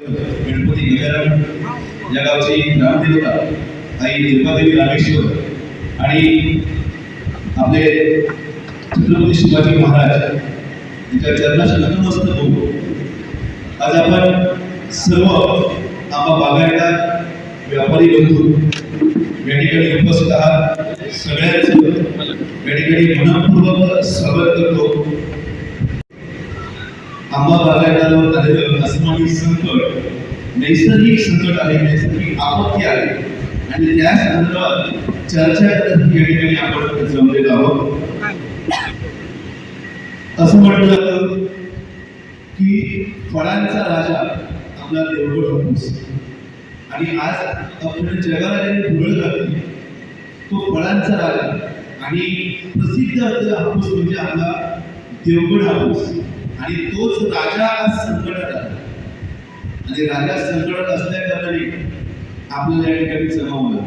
गणपती गजानन या गावची ग्रामदेवता आई दुर्गादेवी रामेश्वर आणि आपले छत्रपती शिवाजी महाराज यांच्या चरणाशी नतमस्त होऊ आज आपण सर्व आम्हा बागायता व्यापारी बंधू या ठिकाणी उपस्थित आहात. सगळ्यांचं या ठिकाणी मनपूर्वक स्वागत करतो. आंबा बागायतावर आलेलं अस्मानी संकट नैसर्गिक संकट आहे नैसर्गिक आपत्ती आहे. आणि त्या संदर्भात चर्चा या ठिकाणी आपण जमलेलो आहोत. असं म्हटलं जातं की फळांचा राजा आपला देवगड हापूस आणि आज आपण जगाला ज्याने धुळ घातली. तो फळांचा राजा आणि प्रसिद्ध असलेला हापूस म्हणजे आपला देवगड हापूस. आणि तोच राजा आज संकटात आला आणि म्हणजे राजा संकटात असल्या कारणाने आपल्याला या ठिकाणी जमावलं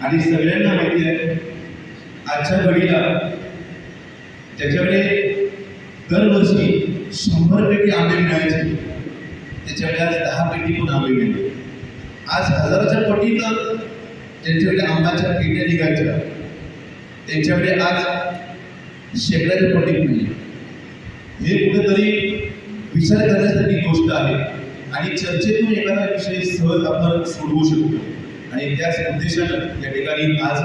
आणि सगळ्यांना माहिती आहे आजच्या घडीला त्याच्याकडे दरवर्षी शंभर पेटी आंबे मिळायचे. त्याच्याकडे आज दहा पेटी पण आंबे मिळाले. आज हजाराच्या पटीनं त्यांच्याकडे आंब्याच्या पेट्या निघायच्या. त्यांच्याकडे आज शेकड्याच्या पटीत नाही हे कुठेतरी विचार करण्यासाठी गोष्ट आहे आणि चर्चेतून एखादा विषय सहज आपण सोडवू शकतो. आणि त्याच उद्देशानं या ठिकाणी आज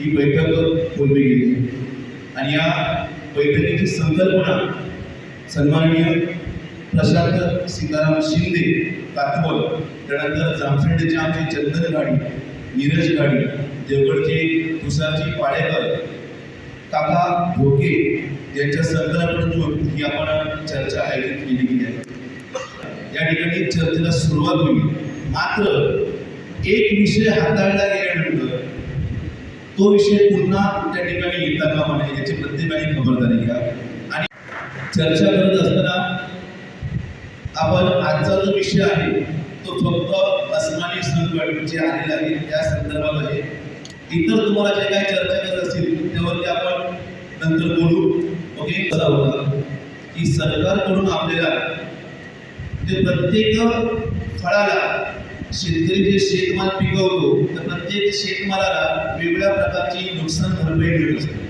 ही बैठक बोलली गेली. आणि या बैठकीची संकल्पना सन्माननीय प्रशांत सीताराम शिंदे कातवल त्यानंतर जामखेडचे आमचे चंदन गाडी नीरज गाडी देवगडचे तुषारजी पाळेकर काका ढोके यांच्या संकल्पनेतून ही आपण चर्चा आयोजित केली गेली आहे. या ठिकाणी चर्चेला सुरुवात होईल. मात्र एक विषय हाताळला गेल्यानंतर तो विषय पुन्हा त्या ठिकाणी येता कामा नये याची प्रत्येकाने खबरदारी घ्या. आणि चर्चा करत असताना आपण आजचा जो विषय आहे तो फक्त अस्मानी संकट जे आलेलं आहे त्या संदर्भात आहे इतर तुम्हाला जे काही चर्चा करत असतील त्यावरती आपण नंतर बोलू. ओके होता की सरकारकडून आपल्याला ते प्रत्येक फळाला शेतकरी जे शेतमाल पिकवतो तर प्रत्येक शेतमालाला वेगळ्या प्रकारची नुकसान भरपाई मिळत असते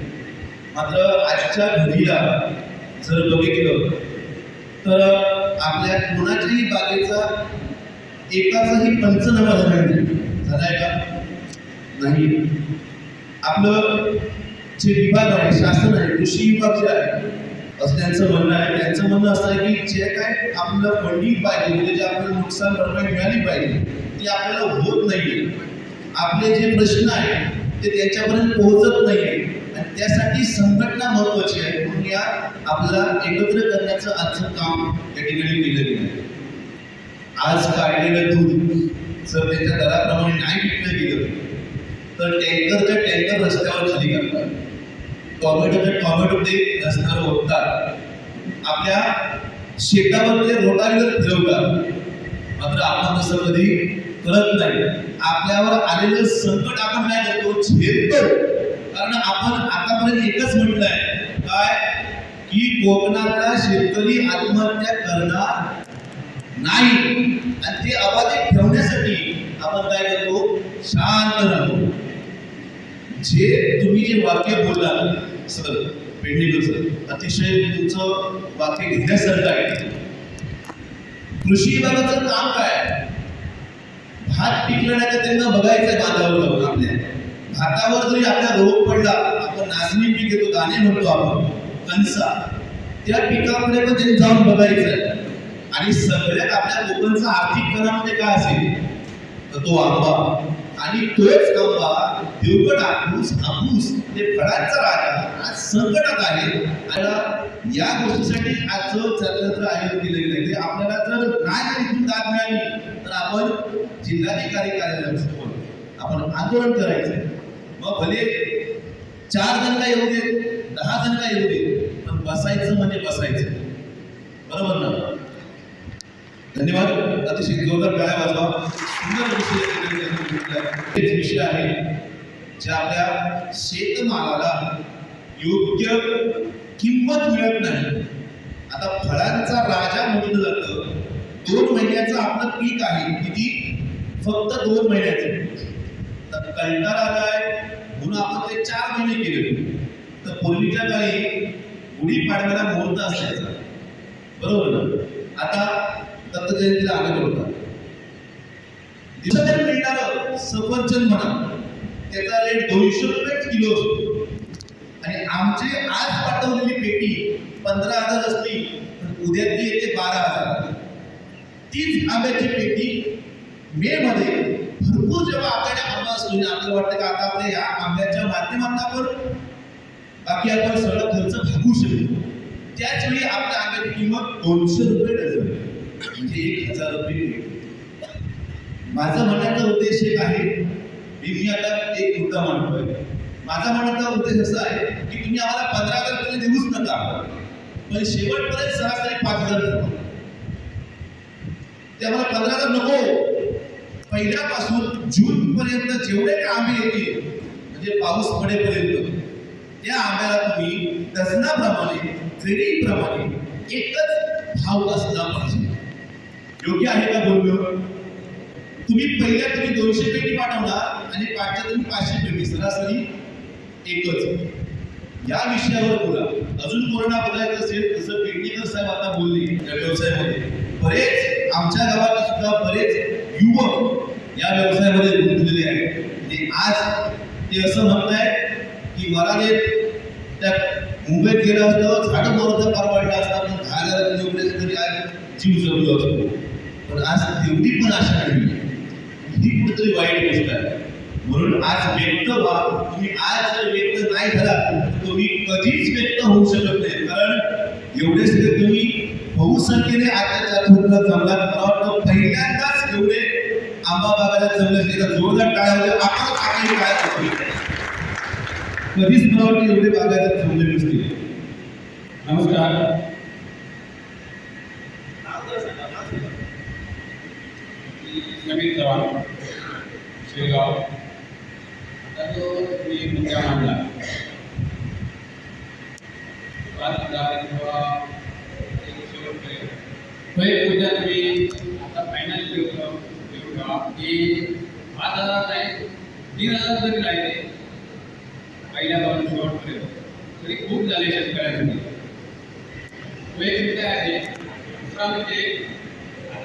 मात्र आजच्या घडीला जर बघितलं तर आपल्या कोणाच्याही बागेचा एकाचाही पंचनामा झाला नाही. झालाय का? नाही. आपलं जे विभाग आहे शासन आहे कृषी विभाग जे आहे असं त्यांचं म्हणणं आहे. त्यांचं म्हणणं असं आहे की जे काय आपलं फंडिंग पाहिजे म्हणजे जे आपल्याला नुकसान भरपाई मिळाली पाहिजे ती आपल्याला होत नाही आपले जे प्रश्न आहेत ते त्यांच्यापर्यंत पोहोचत नाही आणि त्यासाठी संघटना महत्वाची आहे म्हणून या आपल्याला एकत्र करण्याचं आजचं काम या ठिकाणी केलं गेलं आहे. आज काढलेलं दूध जर त्याच्या दराप्रमाणे नाही विकलं गेलं तर टँकरच्या टँकर रस्त्यावर खाली करतात. टॉमॅटोचे टॉमॅटो ते रस्त्यावर ओढतात आपल्या शेतावर ते रोटारीवर फिरवतात मात्र आपण तसं कधी करत नाही. आपल्यावर आलेलं संकट आपण काय करतो? झेलतो कारण आपण आतापर्यंत एकच म्हटलंय. काय? की कोकणातला शेतकरी आत्महत्या करणार नाही. आणि ते अबाधित ठेवण्यासाठी आपण काय करतो? शांत राहतो. जे तुम्ही जे वाक्य बोलला सर पेंडिंग सर अतिशय तुमचं वाक्य घेण्यासारखं आहे. कृषी विभागाचं काम काय? आहे? भात पिकलं नाही तर त्यांना बघायचं बांधावर जाऊन आपल्या. भातावर जरी आपला रोग पडला आपण नाचणी पीक येतो दाणे म्हणतो आपण कणसा त्या पिकामध्ये पण त्यांनी जाऊन बघायचं आणि सगळ्यात आपल्या लोकांचा आर्थिक कणा म्हणजे काय असेल? तर तो आंबा. आणि तोच आंबा देवगड आपूस आपूस ते फळांचा राजा आज संकटात आहे. आणि या गोष्टीसाठी आज जो चर्चाचं आयोजन केलं गेलं आपल्याला जर नाही जर इथून दाद मिळाली तर आपण जिल्हाधिकारी कार्यालयासमोर आपण आंदोलन करायचं. मग भले चार जण काय येऊ दे दहा जण काय येऊ दे पण बसायचं म्हणजे बसायचं. बरोबर ना? धन्यवाद. अतिशय जोरदार टाळ्या वाजवा. सुंदर विषय हेच विषय आहे जे आपल्या शेतमालाला योग्य किंमत मिळत नाही. आता फळांचा राजा म्हटलं जातं. दोन महिन्याचं आपलं पीक आहे. किती? फक्त दोन महिन्याचं. तर कंटाळा आलाय. म्हणून आपण ते चार महिने केले. तर पूर्वीच्या काळी गुढीपाडव्याला मुहूर्त असायचा. बरोबर ना? आता दत्त जयंतीला आलेलं होता. दिवसात मिळणारं सफरचंद म्हणा त्याचा रेट दोनशे रुपये किलो असतो. आणि आमचे आज पाठवलेली पेटी पंधरा हजार असली तर उद्याची येते बारा हजार. तीच आंब्याची पेटी मे मध्ये भरपूर जेव्हा आपल्याकडे आंबा असतो म्हणजे आपल्याला वाटतं का आता आपल्या या आंब्याच्या माध्यमातून आपण बाकी आपण सगळं खर्च भागू शकतो. त्याच वेळी आपल्या आंब्याची किंमत दोनशे रुपये डझन म्हणजे एक हजार रुपये माझा म्हणण्याचा उद्देश एक आहे मी मी आता एक मुद्दा मांडतोय. माझा म्हणण्याचा उद्देश असा आहे की तुम्ही आम्हाला पंधरा हजार रुपये देऊच नका. पण शेवटपर्यंत सरासरी पाच हजार ते आम्हाला पंधरा हजार नको. पहिल्यापासून जून पर्यंत जेवढे काय आंबे येतील म्हणजे पाऊस पडेपर्यंत त्या आंब्याला तुम्ही डझनाप्रमाणे क्रेडिटप्रमाणे एकच भाव असला पाहिजे. योग्य आहे का बोलणं? तुम्ही पहिल्या तुम्ही दोनशे पेटी पाठवणार आणि पाचच्या तुम्ही पाचशे पेटी. सरासरी एकच. या विषयावर बोला. अजून कोरोना बदलायचं असेल तसं पेडणेकर साहेब आता बोलले. या व्यवसायामध्ये बरेच आमच्या गावात सुद्धा बरेच युवक या व्यवसायामध्ये गुंतलेले आहेत. आणि आज ते असं म्हणताय की मला त्या मुंबईत गेलं असतं झाडं मोरचा परवडला असता पण दहा हजार तरी आज जीव जगलो असतो. पण आज तेवढी पण आशा नाही. ही कुठेतरी वाईट गोष्ट आहे. म्हणून आज व्यक्त व्हा. तुम्ही आज जर व्यक्त नाही झाला तुम्ही कधीच व्यक्त होऊ शकत नाही. कारण एवढे सगळे तुम्ही बहुसंख्येने आजच्या चातुर्ला जमलात मला वाटतं पहिल्यांदाच एवढे आंबा बागाला जमले असते जोरदार टाळ्या होत्या आपण काही काय कधीच मला वाटतं एवढे बागायला जमले नसतील. नमस्कार. समीर चव्हाण शेगाव. आता मी मुद्दा मांडला. पाच हजार किंवा एक शेवटपर्यंत. म्हणजे एक मुद्दा तुम्ही आता की पाच हजार नाही तीन हजार जरी राहिले पहिल्यापासून शेवटपर्यंत तरी खूप झाले शेतकऱ्यांसाठी म्हणजे तो एक मुद्दा आहे? दुसरा म्हणजे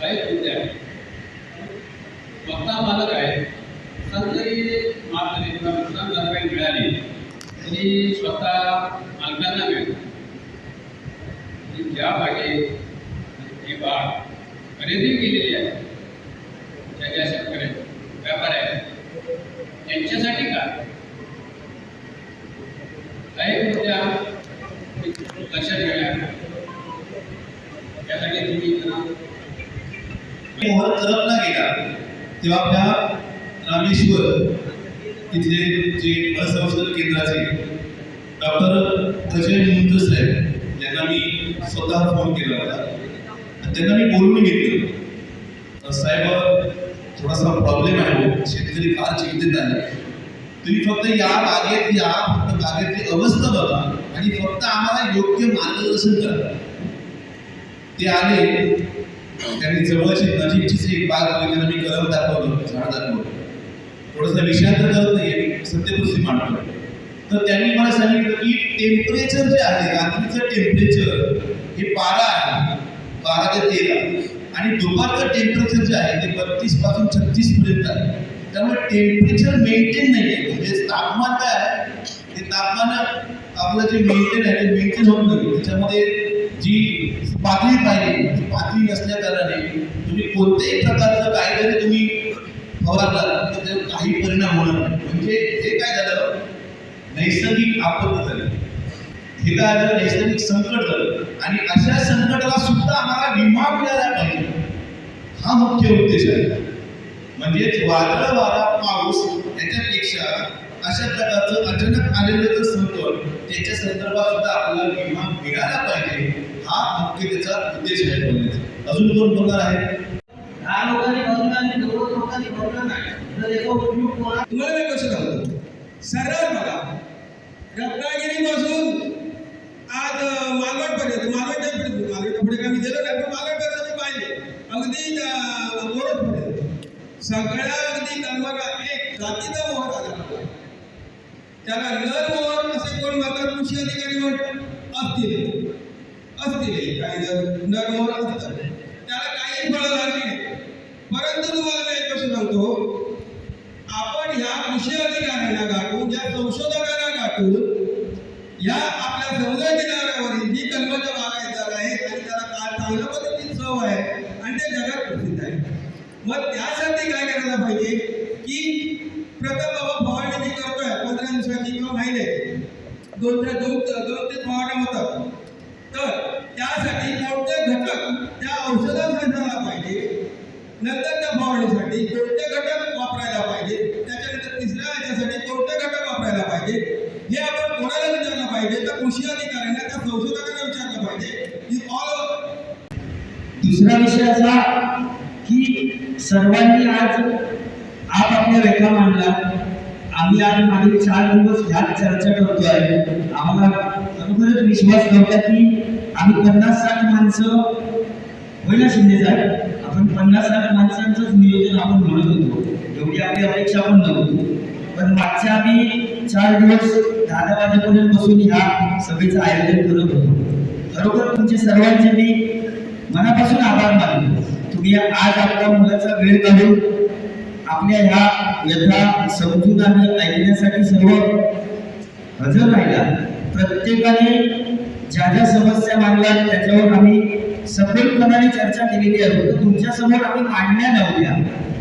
काही मुद्दे आहेत स्वतः मालक आहे नुकसान जरी किंवा मिळाली तरी स्वतः मालकांना मिळते ज्या बागे ही बाग खरेदी केलेली आहे ज्या ज्या शेतकऱ्या आहेत त्यांच्यासाठी काय काही मुद्द्या लक्षात घ्या. त्यासाठी तुम्ही त्यांना मोहर करपला गेला तेव्हा आपल्या रामेश्वर इथले जे असंशोधन केंद्राचे डॉक्टर अजय मुंज साहेब यांना मी स्वतः फोन केला होता. त्यांना मी बोलून घेतलं. साहेब थोडासा प्रॉब्लेम आहे हो, शेतकरी फार चिंतित आहे. तुम्ही फक्त या बागेत या फक्त बागेतली अवस्था बघा आणि फक्त आम्हाला योग्य मार्गदर्शन करा. ते आले त्यांनी जवळची नजीकचीच एक बाग बघितली मी कलम दाखवलं झाड दाखवलं. थोडंसं विषांत करत नाही सत्यपुरुषी मांडतो. तर त्यांनी मला सांगितलं की टेम्परेचर जे आहे रात्रीचं टेम्परेचर हे बारा आहे बारा ते तेरा. आणि दुपारचं टेम्परेचर जे आहे ते बत्तीसपासून छत्तीस पर्यंत आहे. त्यामुळे टेम्परेचर मेंटेन नाही आहे म्हणजे तापमान काय आहे? ते तापमान आपलं जे मेंटेन आहे ते मेंटेन होत नाही. त्याच्यामध्ये जी पातळी पाहिजे ती पातळी नसल्या कारणाने तुम्ही कोणत्याही प्रकारचं काही जरी तुम्ही फवारलात तर त्याचा काही परिणाम होणार नाही. म्हणजे हे काय झालं? नैसर्गिक आपत्ती झाली. हे काय झालं? नैसर्गिक संकट झालं. आणि अशा संकटाला सुद्धा आम्हाला विमा मिळाला पाहिजे. हा मुख्य उद्देश आहे. म्हणजेच वादळ वारा पाऊस याच्यापेक्षा अशा प्रकारचं अचानक आलेलं जर संकट त्याच्या संदर्भात सुद्धा आपल्याला विमा मिळाला पाहिजे. हा मुख्य त्याचा उद्देश आहे बोलण्याचा अजून कोण बोलणार आहे दहा लोकांनी आणि दोन लोकांनी नाही. तर याचा उपयोग कोणा तुम्हाला मी गोष्ट सांगतो. सरळ बघा. रत्नागिरीपासून आज मालवणपर्यंत मालवणच्या पुढे मालवणच्या पुढे मी गेलो नाही पण मालवणपर्यंत मी पाहिले. अगदी मोरजपर्यंत सगळ्या अगदी एक जातीचा मोहर आला. त्याला नर मोहर असे कोण म्हणतात? कृषी अधिकारी म्हणतात. असतील. दिले काही जर नरमोर असतात. त्याला काही फळं लागली नाही. परंतु तुम्हाला मी एक प्रश्न सांगतो. आपण ह्या कृषी अधिकाऱ्यांना गाठून ज्या संशोधकांना गाठून या आपल्या समुदाय किनाऱ्यावरील जी कल्पना बागायतदार आहे आणि त्याला काय चांगल्या पद्धतीची चव आहे आणि ते जगात प्रसिद्ध आहे. मग त्यासाठी काय करायला पाहिजे की प्रथम बाबा फवारणी जी करतोय पंधरा दिवसाची किंवा महिन्याची दोन ते दोन दोन ते फवारण्या होतात तर त्यासाठी कोणते घटक त्या औषधात घालायला पाहिजे नंतर त्या फवारणीसाठी कोणते घटक वापरायला पाहिजे त्याच्यानंतर तिसऱ्या ह्याच्यासाठी कोणते घटक वापरायला पाहिजे हे आपण कोणाला विचारलं पाहिजे तर कृषी अधिकाऱ्यांना त्या संशोधकांना विचारलं पाहिजे की ऑल दुसरा विषय असा की सर्वांनी आज आपापल्या रेखा मांडला. आम्ही आज मागील चार दिवस ह्याच चर्चा करतोय. आम्हाला खरोखरच विश्वास नव्हता की आम्ही पन्नास साठ माणसं होईना शिंदे साहेब. आपण पन्नास साठ माणसांचंच नियोजन आपण म्हणत होतो. एवढी आपली अपेक्षा पण नव्हती. पण मागच्या आम्ही चार दिवस दहा दहा वाजेपर्यंत बसून ह्या सभेचं आयोजन करत होतो. खरोखर तुमचे सर्वांचे मी मनापासून आभार मानतो. तुम्ही आज आपल्या मुलाचा वेळ काढून आपल्या ह्या व्यथा समजून आणि ऐकण्यासाठी सर्व हजर राहिला. प्रत्येकाने ज्या ज्या समस्या मांडल्या त्याच्यावर आम्ही सखोलपणाने चर्चा केलेली आहे. तुमच्यासमोर आम्ही मांडण्या नव्हत्या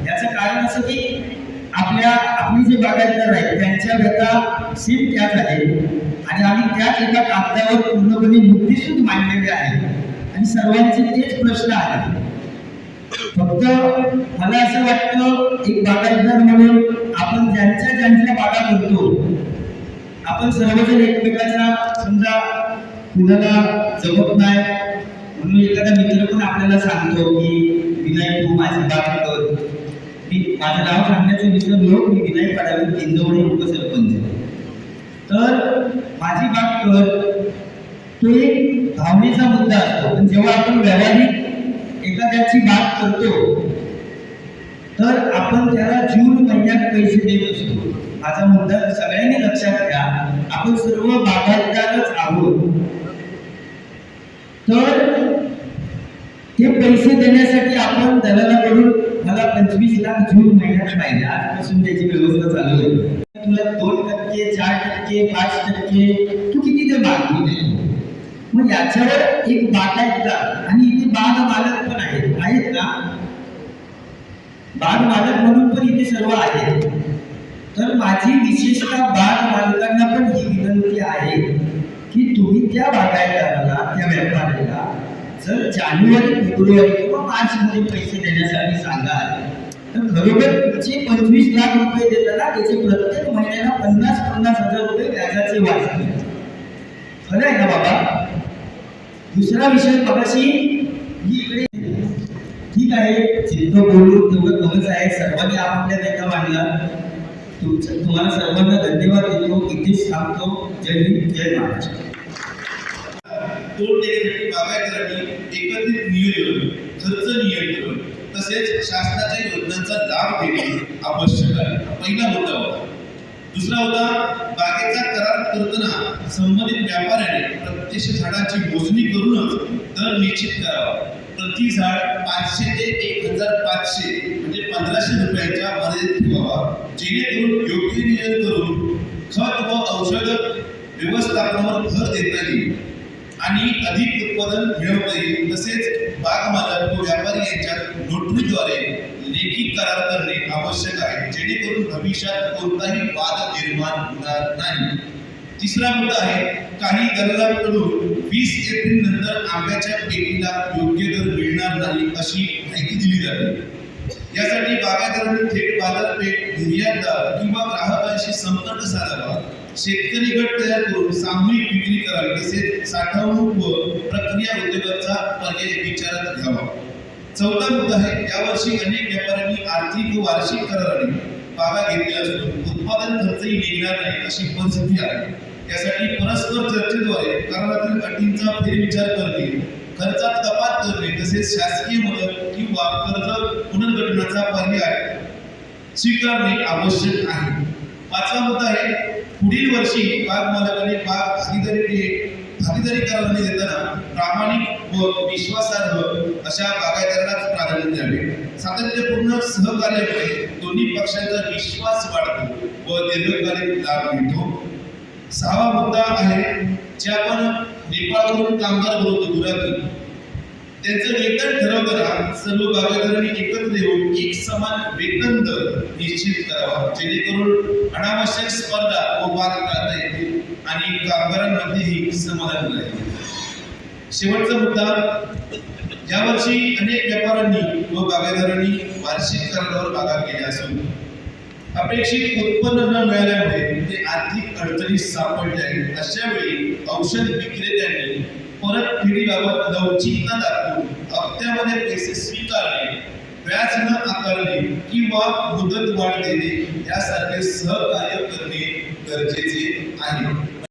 याचं कारण असं की आपल्या आपली जे बागायतदार आहेत त्यांच्या व्यथा सीम त्याच आहे. आणि आम्ही त्याच एका कागदावर पूर्णपणे मुद्देसूद मांडलेली आहेत आणि सर्वांचे तेच प्रश्न आहेत. फक्त मला असं वाटतं एक बागायतदार म्हणून आपण ज्यांच्या ज्यांच्या बागा करतो आपण सर्वजण एकमेकाच्या समजा कुणाला जमत नाही म्हणून एखादा मित्र पण आपल्याला सांगतो की विनायक तू माझी बाग कर. मी माझं नाव सांगण्याचं विसरलो मी विनायक पाडावी इंदवडे उपसरपंच तर माझी बाग कर. तो एक भावनेचा मुद्दा असतो. पण जेव्हा आपण व्यावहारिक एखाद्याची बात करतो तर आपण त्याला जून महिन्यात पैसे देत असतो. माझा मुद्दा सगळ्यांनी लक्षात घ्या. आपण सर्व बागायतदारच आहोत. तर ते पैसे देण्यासाठी आपण दलालाकडून मला पंचवीस लाख जून महिन्यात पाहिजे. आजपासून त्याची व्यवस्था चालू आहे. तुला दोन टक्के चार टक्के पाच टक्के तू किती ते मागणी मग याच्यावर एक बागायतदार आणि इथे बाग मालक पण आहेत. आहेत ना? बाग मालक म्हणून पण इथे सर्व आहेत. तर माझी विशेषतः बाग मालकांना पण ही विनंती आहे की तुम्ही त्या बागायतदाराला त्या व्यापाऱ्याला जर जानेवारी फेब्रुवारी किंवा मार्च मध्ये पैसे देण्यासाठी सांगा तर खरोखर तुमचे पंचवीस लाख रुपये देताना त्याचे प्रत्येक महिन्याला पन्नास पन्नास हजार रुपये व्याजाचे वाचतील. खरं आहे ना बाबा? दुसरा विषय बघाशी ही इकडे ठीक आहे जितकं बोलून तेवढं कमीच आहे. सर्वांनी आपापल्या व्यथा मांडला. तुमचं तुम्हाला सर्वांना धन्यवाद देतो. इथेच थांबतो. जय हिंद जय महाराष्ट्र. तोड देण्यासाठी बागायतदारांनी एकत्रित नियोजन खर्च नियंत्रण तसेच शासनाच्या योजनांचा लाभ घेणे आवश्यक आहे. पहिला मुद्दा होता दुसरा होता बागेचा करार करताना संबंधित व्यापाऱ्याने प्रत्यक्ष झाडाची मोजणी करूनच दर निश्चित करावा. प्रति झाड पाचशे ते एक हजार पाचशे म्हणजे पंधराशे रुपयांच्या मर्यादेत ठेवावा जेणेकरून योग्य नियोजन करून खत व औषध व्यवस्थापनावर भर देता येईल आणि अधिक उत्पादन मिळवता येईल. तसेच बागमालक व व्यापारी यांच्यात नोटरीद्वारे करार करणे आवश्यक आहे जेणेकरून भविष्यात कोणताही वाद निर्माण होणार नाही. तिसरा मुद्दा आहे काही दलालांकडून वीस एप्रिल नंतर आंब्याच्या पेटीला योग्य दर मिळणार नाही अशी माहिती दिली जाते. यासाठी बागायतदारांनी थेट बाजारपेठ निर्यातदार किंवा ग्राहकांशी संपर्क साधावा. शेतकरी गट तयार करून सामूहिक विक्री करावी तसेच साठवणूक व प्रक्रिया उद्योगाचा पर्याय विचारात घ्यावा. चौथा मुद्दा आहे यावर्षी अनेक व्यापाऱ्यांनी आर्थिक व वार्षिक कराराने बागा घेतल्या असून उत्पादन खर्चही निघणार नाही अशी परिस्थिती आहे. त्यासाठी परस्पर चर्चेद्वारे करारातील अटींचा फेरविचार करणे खर्चात कपात करणे तसेच शासकीय मदत किंवा कर्ज पुनर्गठनाचा पर्याय स्वीकारणे आवश्यक आहे. पाचवा मुद्दा आहे पुढील वर्षी बाग मालकाने बाग भागीदारी भागीदारी कराराने देताना प्रामाणिक व विश्वासार्ह अशा बागायतदारांनाच प्राधान्य द्यावे. सातत्यपूर्ण सहकार्यामुळे दोन्ही पक्षांचा विश्वास वाढतो व दीर्घकालीन लाभ मिळतो. सहावा मुद्दा आहे जे आपण नेपाळवरून कामगार बोलतो गुराखी त्यांचं वेतन ठरवताना सर्व बागायतदारांनी एकत्र येऊन एक समान वेतन दर निश्चित करावा जेणेकरून अनावश्यक स्पर्धा व वाद टाळता येतील आणि कामगारांमध्येही समाधान राहील शेवटचा मुद्दा यावर्षी अनेक व्यापाऱ्यांनी व बागायतदारांनी वार्षिक करारावर बागा केल्या असून अपेक्षित उत्पन्न न मिळाल्यामुळे ते आर्थिक अडचणीत सापडले आहेत. अशा वेळी औषध विक्रेत्यांनी परतफेडीबाबत लवचिकता दाखवून हप्त्यामध्ये पैसे स्वीकारणे व्याज न आकारणे किंवा मुदत वाढ देणे यासारखे सहकार्य करणे गरजेचे आहे.